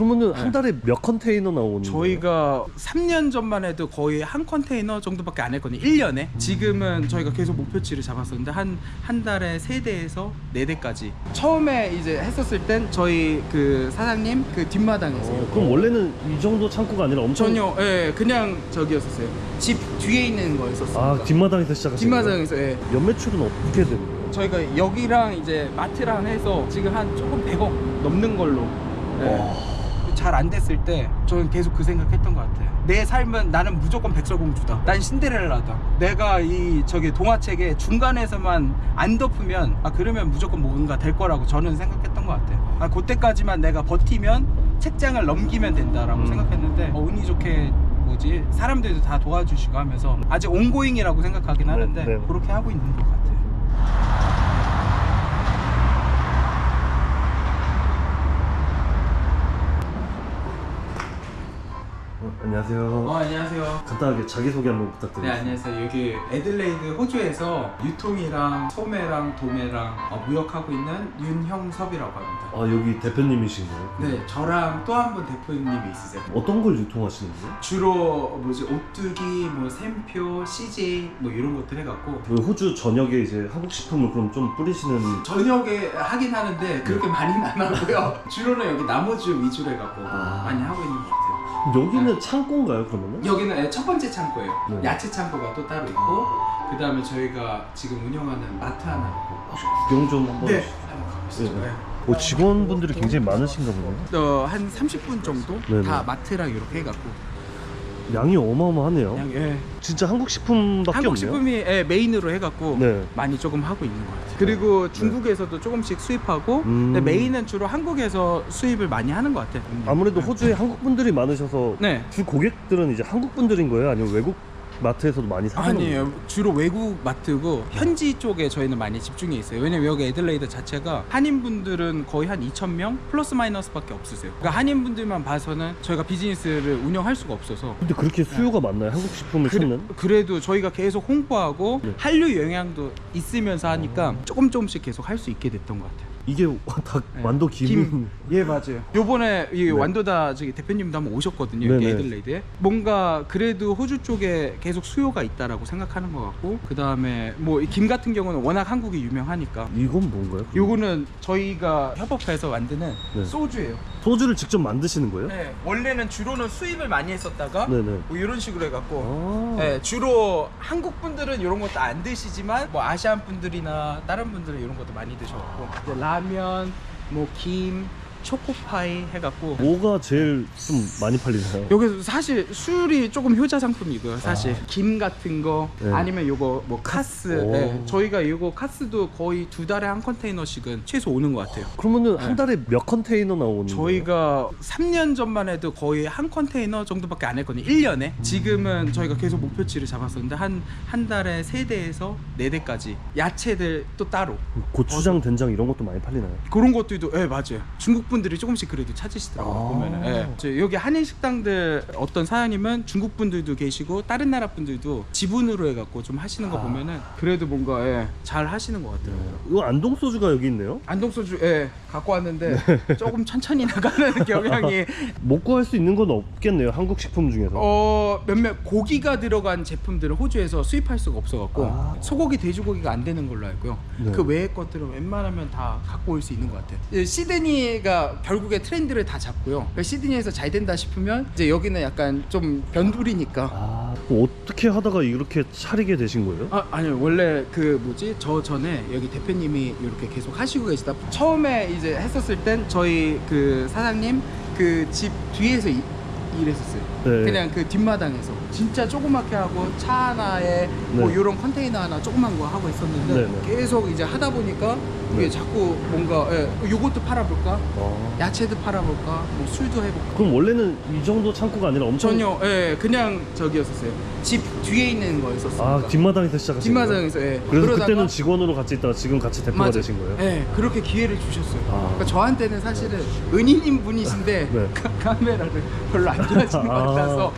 그러면은 한 달에 몇 컨테이너 나오는? 저희가 3년 전만 해도 거의 한 컨테이너 정도밖에 안 했거든요. 1년에. 지금은 저희가 계속 목표치를 잡았었는데 한 한 달에 3대에서 4대까지. 처음에 이제 했었을 땐 저희 그 사장님 그 뒷마당에서 어, 그럼 원래는 이 정도 창고가 아니라 엄청 전혀 예, 그냥 저기였었어요. 집 뒤에 있는 거였었어요. 아 뒷마당에서 시작하신 거예요? 뒷마당에서 예. 연매출은 어떻게 되는 거예요? 저희가 여기랑 이제 마트랑 해서 지금 한 조금 100억 넘는 걸로 잘 안 됐을 때 저는 계속 그 생각했던 것 같아요. 내 삶은 나는 무조건 백설공주다. 난 신데렐라다. 내가 이 저기 동화책의 중간에서만 안 덮으면 아 그러면 무조건 뭔가 될 거라고 저는 생각했던 것 같아요. 아 그때까지만 내가 버티면 책장을 넘기면 된다라고 음. 생각했는데 어, 운이 좋게 뭐지? 사람들도 다 도와주시고 하면서 아직 온고잉이라고 생각하긴 네, 하는데 네. 그렇게 하고 있는 것 같아요 어, 안녕하세요 어, 안녕하세요. 간단하게 자기소개 한번 네, 부탁드립니다 안녕하세요. 여기 애들레이드 호주에서 유통이랑 소매랑 도매랑 어, 무역하고 있는 윤형섭이라고 합니다. 아 여기 대표님이신가요? 네, 저랑 또 한 분 대표님이 있으세요. 어떤 걸 유통하시는 거예요? 주로 뭐지 옷두기, 뭐 샘표, CJ 뭐 이런 것들 해갖고 그 호주 전역에 이제 한국 식품을 그럼 좀 뿌리시는 저녁에 하긴 하는데 그렇게 많이는 안 하고요. 주로는 여기 나머지 위주로 해갖고 아. 많이 하고 있는 것 같아요. 여기는 창고인가요 그러면은? 여기는 첫 번째 창고예요. 네. 야채 창고가 또 따로 있고 그 다음에 저희가 지금 운영하는 마트 하나 있고 구경 좀 한번 네. 한번 가보시죠. 네. 네. 어, 직원분들이 굉장히 많으신가 보네요 어, 한 30분 정도 네네. 다 마트랑 이렇게 해갖고 양이 어마어마하네요 그냥 예. 진짜 한국 식품밖에 한국 없네요 식품이 예, 메인으로 해갖고 네. 많이 조금 하고 있는 것 같아요. 그리고 중국에서도 조금씩 수입하고 음. 근데 메인은 주로 한국에서 수입을 많이 하는 것 같아요. 아무래도 호주에 한국 분들이 많으셔서 네. 주 고객들은 이제 한국 분들인 거예요? 아니면 외국 마트에서도 많이 거예요? 아니에요. 주로 외국 마트고 현지 쪽에 저희는 많이 집중해 있어요. 왜냐면 여기 애들레이드 자체가 한인분들은 거의 한 2,000명 플러스 마이너스밖에 없으세요. 그러니까 한인분들만 봐서는 저희가 비즈니스를 운영할 수가 없어서 근데 그렇게 수요가 많나요? 한국 식품을 찾는? 그래, 도 저희가 계속 홍보하고 네. 한류 영향도 있으면서 하니까 조금 조금씩 계속 할 수 있게 됐던 것 같아요. 이게 다 네. 완도 김. 예 맞아요. 요번에 이 네. 완도다 저기 대표님도 한번 오셨거든요. 여기 네네. 애들레이드에 뭔가 그래도 호주 쪽에 계속 수요가 있다라고 생각하는 것 같고 그 다음에 뭐 김 같은 경우는 워낙 한국이 유명하니까 이건 뭔가요? 요거는 저희가 협업해서 만드는 네. 소주예요. 소주를 직접 만드시는 거예요? 네, 원래는 주로는 수입을 많이 했었다가 네네. 뭐 이런 식으로 해갖고 아. 네, 주로 한국 분들은 이런 것도 안 드시지만 뭐 아시안 분들이나 다른 분들은 이런 것도 많이 드셔갖고 이제 라 면, 뭐 김, 초코파이 해갖고 뭐가 제일 좀 많이 팔리나요? 여기서 사실 술이 조금 효자 상품이고요. 사실 김 같은 거 네. 아니면 요거 뭐 카스. 오. 네, 저희가 요거 카스도 거의 두 달에 한 컨테이너씩은 최소 오는 것 같아요. 그러면은 한 달에 몇 컨테이너 나오는 거예요? 저희가 3년 전만 해도 거의 한 컨테이너 정도밖에 안 했거든요. 1년에. 지금은 저희가 계속 목표치를 잡았었는데 한 한 달에 3대에서 4대까지. 야채들 또 따로. 고추장, 된장 이런 것도 많이 팔리나요? 그런 것들도 예 맞아요 중국 분들이 조금씩 그래도 찾으시더라고요 아. 보면은 예. 저 여기 한인 식당들 어떤 사장님은 중국 분들도 계시고 다른 나라 분들도 지분으로 해갖고 좀 하시는 거 아. 보면은 그래도 뭔가 예, 잘 하시는 것 같더라고요 이거 안동 소주가 여기 있네요. 안동 소주 예 갖고 왔는데 조금 천천히 나가는 경향이 못 구할 수 있는 건 없겠네요. 한국 식품 중에서. 어 몇몇 고기가 들어간 제품들은 호주에서 수입할 수가 없어갖고 아. 소고기 돼지고기가 안 되는 걸로 알고요 네. 그 외의 것들은 웬만하면 다 갖고 올 수 있는 것 같아요 예, 시드니가 결국에 트렌드를 다 잡고요. 그러니까 시드니에서 잘 된다 싶으면 이제 여기는 약간 좀 변두리니까. 아, 그럼 어떻게 하다가 이렇게 차리게 되신 거예요? 아, 아니요. 원래 그 뭐지? 저 전에 여기 대표님이 이렇게 계속 하시고 계시다. 처음에 이제 했었을 땐 저희 그 사장님 그 집 뒤에서 이- 일했었어요 네. 그냥 그 뒷마당에서 진짜 조그맣게 하고 차 하나에 뭐 네. 이런 컨테이너 하나 조그만 거 하고 있었는데 네, 네. 계속 이제 하다 보니까 이게 네. 자꾸 뭔가 예, 요것도 팔아볼까 아. 야채도 팔아볼까 뭐 술도 해볼까 그럼 원래는 이 정도 창고가 아니라 엄청 전혀 예 그냥 저기였었어요 집 뒤에 있는 거였었어요 아 뒷마당에서 시작하신? 뒷마당에서 예 그래서 그러다가 그때는 직원으로 같이 있다가 지금 같이 대표가 맞아. 되신 거예요? 예, 그렇게 기회를 주셨어요. 아. 그러니까 저한테는 사실은 은인인 분이신데 네. 카, 카메라를 별로 안 좋아하시는 것 아. 같아서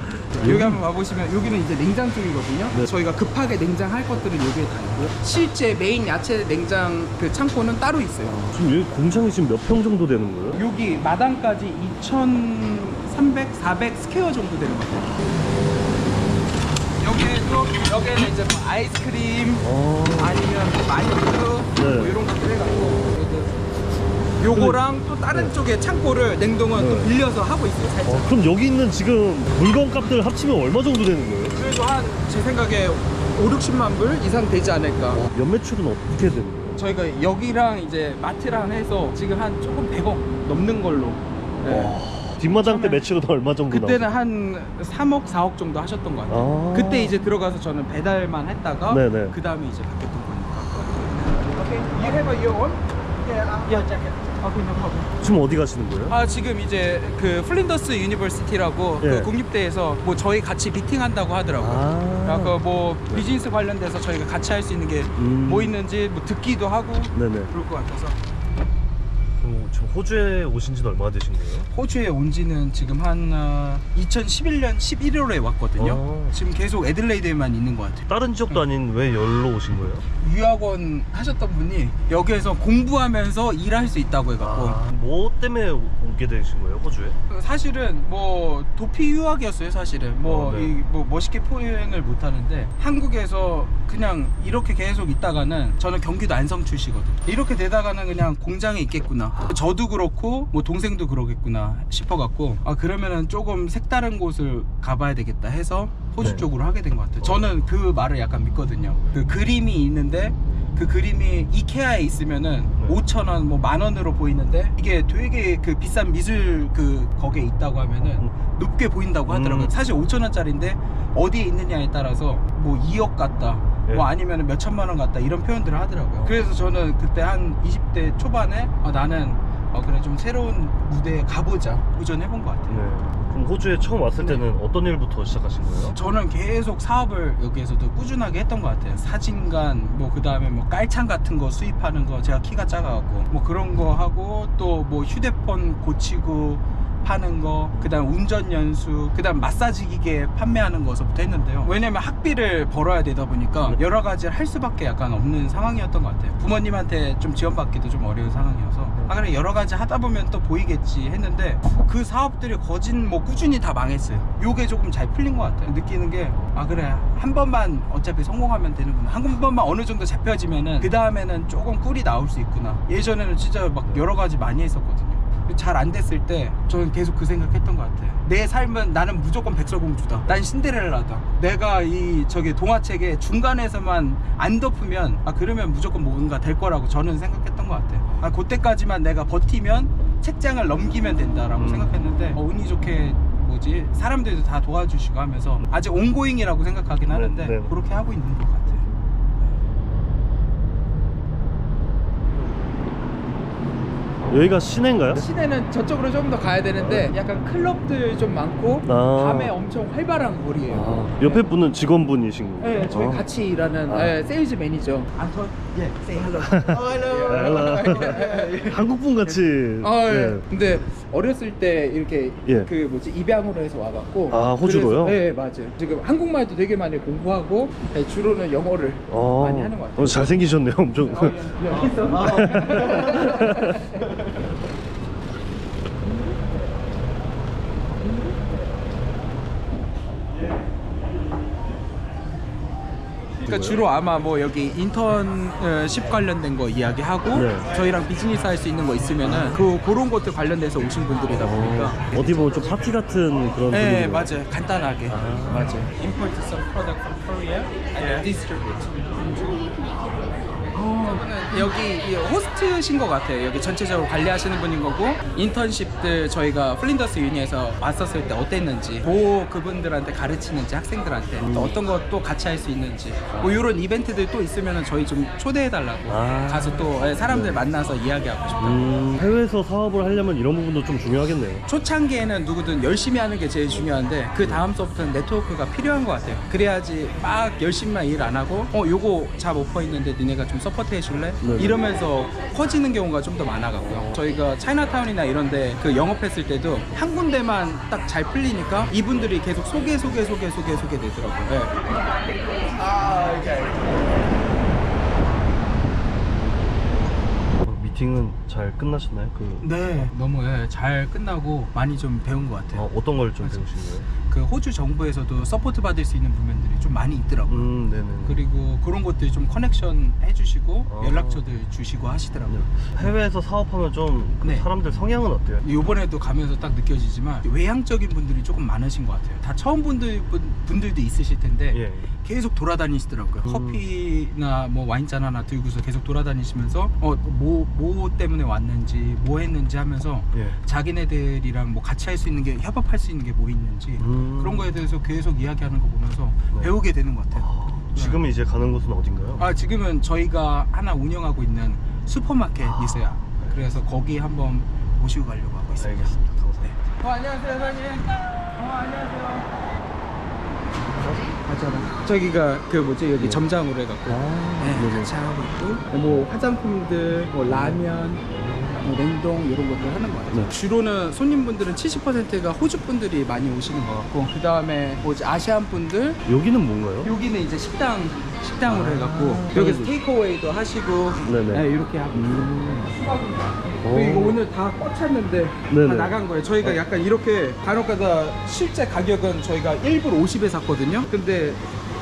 여기 한번 와보시면 여기는 이제 냉장 쪽이거든요. 네. 저희가 급하게 냉장할 것들은 여기에 다 있고 실제 메인 야채 냉장 그 창고는 따로 있어요. 지금 여기 공장이 지금 몇 평 정도 되는 거예요? 여기 마당까지 2,300, 400 스퀘어 정도 되는 것 같아요. 여기도 여기는 이제 뭐 아이스크림 어. 아니면 뭐 마요네즈 네. 뭐 이런 것들 해가지고 요거랑 또 다른 쪽에 창고를 냉동은 또 네. 빌려서 하고 있어요 살짝. 어, 그럼 여기 있는 지금 물건 값들 합치면 얼마 정도 되는 거예요? 그래도 한 제 생각에 5, 60만 불 이상 되지 않을까. 연 매출은 어떻게 되는 거예요? 저희가 여기랑 이제 마트랑 해서 지금 한 조금 100억 넘는 걸로. 네. 뒷마당 때 처음에- 매출은 얼마 정도 그때는 나오죠? 한 3억, 4억 정도 하셨던 것 같아요. 아. 그때 이제 들어가서 저는 배달만 했다가 네네. 그 다음에 이제 바뀌었던 거니까. Okay, you have a your own? Yeah, yeah, jacket. Okay, no problem. 지금 어디 가시는 거예요? 아 지금 이제 그 플린더스 유니버시티라고 예. 그 국립대에서 뭐 저희 같이 미팅한다고 하더라고요. 아. 그래서 뭐 비즈니스 관련돼서 저희가 같이 할 수 있는 게 뭐 음. 있는지 뭐 듣기도 하고 네네. 그럴 것 같아서 어, 지금 호주에 오신 지는 얼마나 되신 거예요? 호주에 온 지는 지금 한 어, 2011년 11월에 왔거든요. 어. 지금 계속 애들레이드에만 있는 것 같아요. 다른 지역도 아닌 왜 열로 오신 거예요? 유학원 하셨던 분이 여기에서 공부하면서 일할 수 있다고 해갖고 아, 뭐 때문에 오- 오게 되신 거예요, 호주에? 사실은 뭐 도피 유학이었어요 사실은 뭐, 어, 네. 이, 뭐 멋있게 포행을 못 하는데 한국에서 그냥 이렇게 계속 있다가는 저는 경기도 안성 출시거든요 이렇게 되다가는 그냥 공장에 있겠구나 저도 그렇고 뭐 동생도 그러겠구나 싶어갖고 아 그러면은 조금 색다른 곳을 가봐야 되겠다 해서 호주 네. 쪽으로 하게 된 것 같아요 저는 그 말을 약간 믿거든요 그 그림이 있는데 그 그림이 이케아에 있으면은 네. 5천 원, 뭐 만 원으로 보이는데 이게 되게 그 비싼 미술 그 거기에 있다고 하면은 음. 높게 보인다고 하더라고요. 음. 사실 5천 원짜리인데 어디에 있느냐에 따라서 뭐 2억 같다, 네. 뭐 아니면 몇 천만 원 같다 이런 표현들을 하더라고요. 그래서 저는 그때 한 20대 초반에 아, 나는 어, 그래 좀 새로운 무대에 가보자 도전해본 것 같아요. 네. 그럼 호주에 처음 왔을 네. 때는 어떤 일부터 시작하신 거예요? 저는 계속 사업을 여기에서도 꾸준하게 했던 것 같아요. 사진관, 뭐 그 다음에 뭐 깔창 같은 거 수입하는 거 제가 키가 작아갖고 뭐 그런 거 하고 또 뭐 휴대폰 고치고 파는 거, 그 다음 운전 연수, 그 다음 마사지 기계 판매하는 거서부터 했는데요. 왜냐면 학비를 벌어야 되다 보니까 네. 여러 가지를 할 수밖에 약간 없는 상황이었던 것 같아요. 부모님한테 좀 지원받기도 좀 어려운 상황이어서 아 그래 여러 가지 하다 보면 또 보이겠지 했는데 그 사업들이 거진 뭐 꾸준히 다 망했어요. 요게 조금 잘 풀린 것 같아요. 느끼는 게 아 그래 한 번만 어차피 성공하면 되는구나. 한 번만 어느 정도 잡혀지면은 그 다음에는 조금 꿀이 나올 수 있구나. 예전에는 진짜 막 여러 가지 많이 했었거든요. 잘 안 됐을 때 저는 계속 그 생각했던 것 같아요. 내 삶은 나는 무조건 백설공주다. 난 신데렐라다. 내가 이 저기 동화책의 중간에서만 안 덮으면 아 그러면 무조건 뭔가 될 거라고 저는 생각했던 것 같아요. 아 그때까지만 내가 버티면 책장을 넘기면 된다라고 음. 생각했는데 어, 운이 좋게 뭐지 사람들도 다 도와주시고 하면서 아직 온고잉이라고 생각하긴 네, 하는데 네. 그렇게 하고 있는 것 같아요. 여기가 시내인가요? 시내는 저쪽으로 좀더 가야 되는데 약간 클럽들 좀 많고 아. 밤에 엄청 활발한 거리예요. 아, 옆에 분은 직원분이신 거예요? 네, 저희 아. 같이 일하는 아. 네, 세일즈 매니저. 안톤, 예, say hello. 헬로. 한국 분 같이. 아, 예. 네. 근데 어렸을 때 이렇게 예. 그 뭐지 입양으로 해서 와갖고. 아, 호주로요? 네, 맞아요. 지금 한국말도 되게 많이 공부하고 네, 주로는 영어를 어, 많이 하는 것 같아요. 어, 잘생기셨네요, 엄청. 어, 예, 예, 있어. 그러니까 주로 아마 뭐 여기 인턴십 관련된 거 이야기하고 네. 저희랑 비즈니스 할 수 있는 거 있으면은 그 그런 것들 관련돼서 오신 분들이다 보니까 어, 어디 보면 좀 파티 같은 그런. 네 분위기네요. 맞아요 간단하게 아. 맞아요 import some product from Korea and distribute 저분은 여기 이 호스트신 것 같아요. 여기 전체적으로 관리하시는 분인 거고 인턴십들 저희가 플린더스 유니에서 왔었을 때 어땠는지, 뭐 그분들한테 가르치는지 학생들한테 또 어떤 것도 같이 할 수 있는지, 뭐 이런 이벤트들 또 있으면 저희 좀 초대해 달라고 아. 가서 또 사람들 만나서 이야기하고 싶다. 음, 해외에서 사업을 하려면 이런 부분도 좀 중요하겠네요. 초창기에는 누구든 열심히 하는 게 제일 중요한데 그 다음 서부터는 네트워크가 필요한 것 같아요. 그래야지 막 열심히만 일 안 하고 어 요거 잡 오퍼 있는데 니네가 좀 서포트 해줄래? 네. 이러면서 커지는 경우가 좀 더 많아갖고요. 저희가 차이나타운이나 이런데 그 영업했을 때도 한 군데만 딱 잘 풀리니까 이분들이 계속 소개 소개 소개 소개 소개 되더라고요. 네. 어, 미팅은 잘 끝나셨나요? 그 네. 너무 예, 잘 끝나고 많이 좀 배운 것 같아요. 어, 어떤 걸 좀 맞아. 배우신 거예요? 그 호주 정부에서도 서포트 받을 수 있는 부분들이 좀 많이 있더라고요. 음, 네네. 그리고 그런 것들 좀 커넥션 해주시고 어. 연락처들 주시고 하시더라고요. 해외에서 사업하면 좀그 네. 사람들 성향은 어때요? 요번에도 가면서 딱 느껴지지만 외향적인 분들이 조금 많으신 것 같아요. 다 처음 분들 분- 분들도 있으실 텐데 예. 계속 돌아다니시더라고요. 음. 커피나 뭐 와인잔 하나 들고서 계속 돌아다니시면서 어뭐 뭐 때문에 왔는지 뭐 했는지 하면서 예. 자기네들이랑 뭐 같이 할 수 있는 게 협업할 수 있는 게 뭐 있는지 음. 그런 거에 대해서 계속 이야기하는 거 보면서 네. 배우게 되는 것 같아요. 아, 지금 이제 가는 곳은 어딘가요? 아 지금은 저희가 하나 운영하고 있는 슈퍼마켓 아. 있어요. 그래서 거기 한번 모시고 가려고 하고 있어요. 알겠습니다. 감사합니다. 어 안녕하세요 사장님. 어 안녕하세요. 맞아. 저기가 그 뭐지 여기 네. 점장으로 해갖고 아, 네, 네네. 같이 하고 있고 뭐 화장품들, 뭐 라면, 뭐 냉동 이런 것들 하는 거 같아요. 네. 주로는 손님분들은 70%가 호주 분들이 많이 오시는 것 같고 그 다음에 뭐지 아시안 분들 여기는 뭔가요? 여기는 이제 식당 식당으로 아, 해갖고 여기서 테이크어웨이도 하시고 네네. 네, 이렇게 하고 음. 그리고 이거 오늘 다꽉 찼는데 다 네네. 나간 거예요. 저희가 약간 이렇게 간혹가다 실제 가격은 저희가 1불 50에 샀거든요. 근데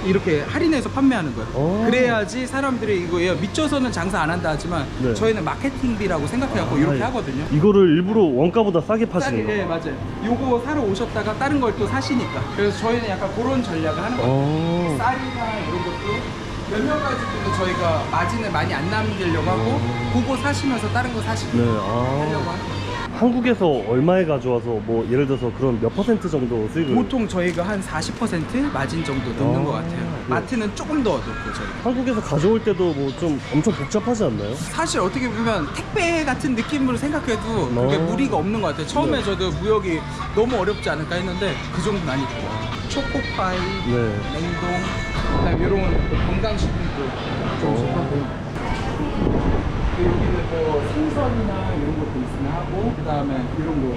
이렇게 할인해서 판매하는 거예요. 오. 그래야지 사람들이 이거 얘 믿져서는 장사 안 한다 하지만 네. 저희는 마케팅비라고 생각해갖고 아, 이렇게 예. 하거든요. 이거를 일부러 원가보다 싸게 파시는 싸게, 거예요? 네, 맞아요. 요거 사러 오셨다가 다른 걸 또 사시니까. 그래서 저희는 약간 그런 전략을 하는 거예요. 어. 쌀이나 이런 것도 몇몇 가지들은 저희가 마진을 많이 안 남기려고 하고 오. 그거 사시면서 다른 거 사시고 네. 하려고 아. 하는 거예요. 한국에서 얼마에 가져와서 뭐 예를 들어서 그런 몇 퍼센트 정도 수익을 보통 저희가 한 40% 마진 정도 넣는 아, 것 같아요. 네. 마트는 조금 더 넣고 저희. 한국에서 가져올 때도 뭐 좀 엄청 복잡하지 않나요? 사실 어떻게 보면 택배 같은 느낌으로 생각해도 그게 어. 무리가 없는 것 같아요. 처음에 네. 저도 무역이 너무 어렵지 않을까 했는데 그 정도는 아니고 초코파이, 네. 냉동, 그다음 이런 건강식품도 좀 어. 그 여기는 뭐 생선이나 이런 것도 있으면 하고 그 다음에 이런 거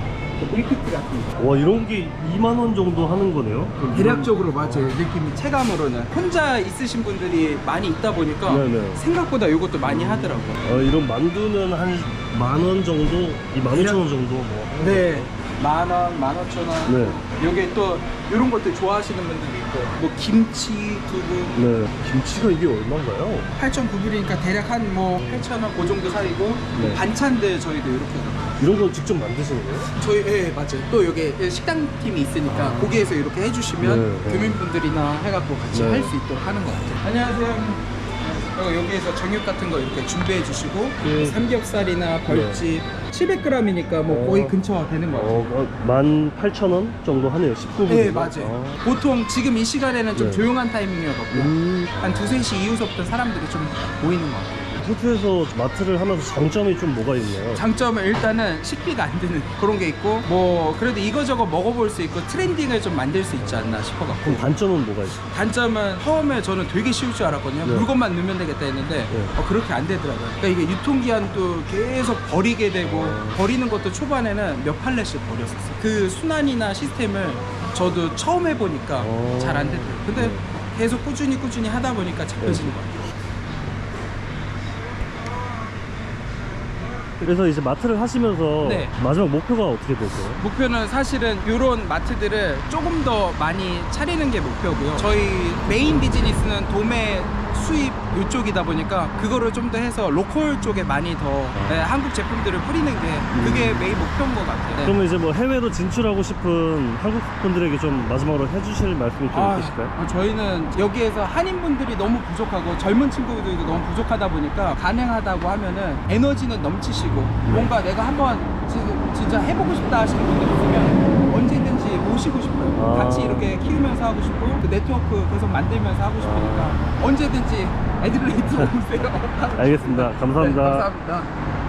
밀크티 같은 거 와 이런 게 2만 원 정도 하는 거네요? 대략적으로 맞아요 느낌이 체감으로는 혼자 있으신 분들이 많이 있다 보니까 네네. 생각보다 이것도 많이 하더라고요 어, 이런 만두는 한 만 원 정도, 이만 오천 원 정도 뭐. 하는 네 거죠? 만 원, 만 오천 원 네. 요게 또 이런 것들 좋아하시는 분들도 있고 뭐 김치, 두부 네. 김치가 이게 얼마인가요? 8.9불이니까 대략 한 뭐 8,000원 그 정도 사이고 네. 반찬들 저희도 이렇게 해요. 이런 거 직접 만드시는 거예요? 저희 예 맞아요 또 여기 식당 팀이 있으니까 거기에서 이렇게 해주시면 네, 네. 교민분들이나 해갖고 같이 네. 할 수 있도록 하는 것 같아요 안녕하세요 그리고 여기에서 정육 같은 거 이렇게 준비해 주시고 네. 삼겹살이나 벌집 700g이니까 뭐 어. 거의 근처 되는 것 같아요 어, 만 팔천 원 정도 하네요. 19불. 네 맞아요 보통 지금 이 시간에는 좀 네. 조용한 타이밍이어갖고 음, 한 두세 시 이후서부터 사람들이 좀 모이는 것 같아요 호주에서 마트를 하면서 장점이 좀 뭐가 있나요? 장점은 일단은 식비가 안 드는 그런 게 있고 뭐 그래도 이거저거 먹어볼 수 있고 트렌딩을 좀 만들 수 있지 않나 싶어갖고 그럼 단점은 뭐가 있어요? 단점은 처음에 저는 되게 쉬울 줄 알았거든요 네. 물건만 넣으면 되겠다 했는데 네. 어, 그렇게 안 되더라고요 그러니까 이게 유통기한도 계속 버리게 되고 어. 버리는 것도 초반에는 몇 팔레씩 버렸었어요 그 순환이나 시스템을 저도 처음 해보니까 어. 잘 안 되더라고요 근데 네. 계속 꾸준히 꾸준히 하다 보니까 잡혀지는 것 같아요 그래서 이제 마트를 하시면서 네. 마지막 목표가 어떻게 되세요? 목표는 사실은 이런 마트들을 조금 더 많이 차리는 게 목표고요. 저희 메인 비즈니스는 도매 수입 이쪽이다 보니까 그거를 좀 더 해서 로컬 쪽에 많이 더 네, 한국 제품들을 뿌리는 게 그게 메인 목표인 것 같아요. 네. 그러면 이제 뭐 해외로 진출하고 싶은 한국 분들에게 좀 마지막으로 해주실 말씀이 좀 아, 있으실까요? 어, 저희는 여기에서 한인분들이 너무 부족하고 젊은 친구들도 너무 부족하다 보니까 가능하다고 하면은 에너지는 넘치시고 뭔가 내가 한번 지- 진짜 해보고 싶다 하시는 분들 있으면 모시고 싶어요. 아. 같이 이렇게 키우면서 하고 싶고 그 네트워크 계속 만들면서 하고 싶으니까 언제든지 애들레이트로 오세요. 알겠습니다. 감사합니다. 네, 감사합니다.